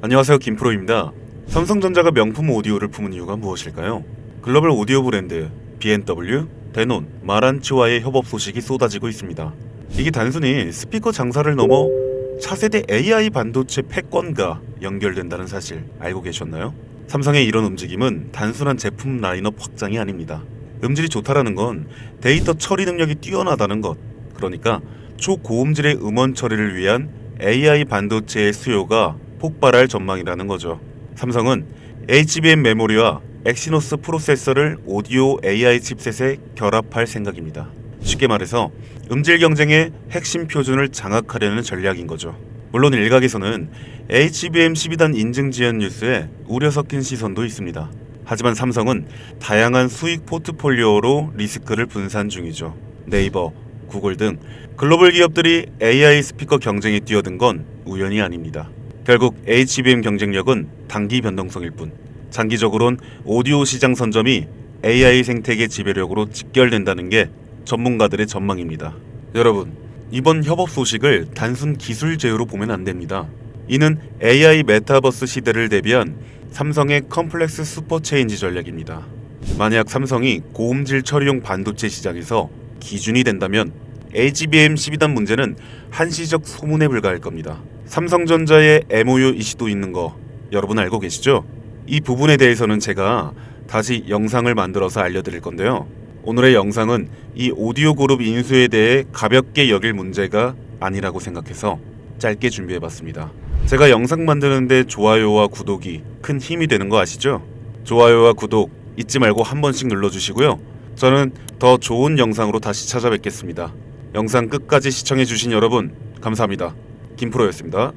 안녕하세요 김프로입니다. 삼성전자가 명품 오디오를 품은 이유가 무엇일까요? 글로벌 오디오 브랜드 B&W, 데논, 마란치와의 협업 소식이 쏟아지고 있습니다. 이게 단순히 스피커 장사를 넘어 차세대 AI 반도체 패권과 연결된다는 사실 알고 계셨나요? 삼성의 이런 움직임은 단순한 제품 라인업 확장이 아닙니다. 음질이 좋다라는 건 데이터 처리 능력이 뛰어나다는 것. 그러니까 초고음질의 음원 처리를 위한 AI 반도체의 수요가 폭발할 전망이라는 거죠. 삼성은 HBM 메모리와 엑시노스 프로세서를 오디오 AI 칩셋에 결합할 생각입니다. 쉽게 말해서 음질 경쟁의 핵심 표준을 장악하려는 전략인 거죠. 물론 일각에서는 HBM 12단 인증 지연 뉴스에 우려 섞인 시선도 있습니다. 하지만 삼성은 다양한 수익 포트폴리오로 리스크를 분산 중이죠. 네이버, 구글 등 글로벌 기업들이 AI 스피커 경쟁에 뛰어든 건 우연이 아닙니다. 결국 HBM 경쟁력은 단기 변동성일 뿐 장기적으론 오디오 시장 선점이 AI 생태계 지배력으로 직결된다는 게 전문가들의 전망입니다. 여러분, 이번 협업 소식을 단순 기술 제휴로 보면 안 됩니다. 이는 AI 메타버스 시대를 대비한 삼성의 컴플렉스 슈퍼 체인지 전략입니다. 만약 삼성이 고음질 처리용 반도체 시장에서 기준이 된다면 HBM 12단 문제는 한시적 소문에 불과할 겁니다. 삼성전자의 MOU 이슈도 있는 거 여러분 알고 계시죠? 이 부분에 대해서는 제가 다시 영상을 만들어서 알려드릴 건데요. 오늘의 영상은 이 오디오 그룹 인수에 대해 가볍게 여길 문제가 아니라고 생각해서 짧게 준비해봤습니다. 제가 영상 만드는데 좋아요와 구독이 큰 힘이 되는 거 아시죠? 좋아요와 구독 잊지 말고 한 번씩 눌러주시고요. 저는 더 좋은 영상으로 다시 찾아뵙겠습니다. 영상 끝까지 시청해주신 여러분 감사합니다. 김프로였습니다.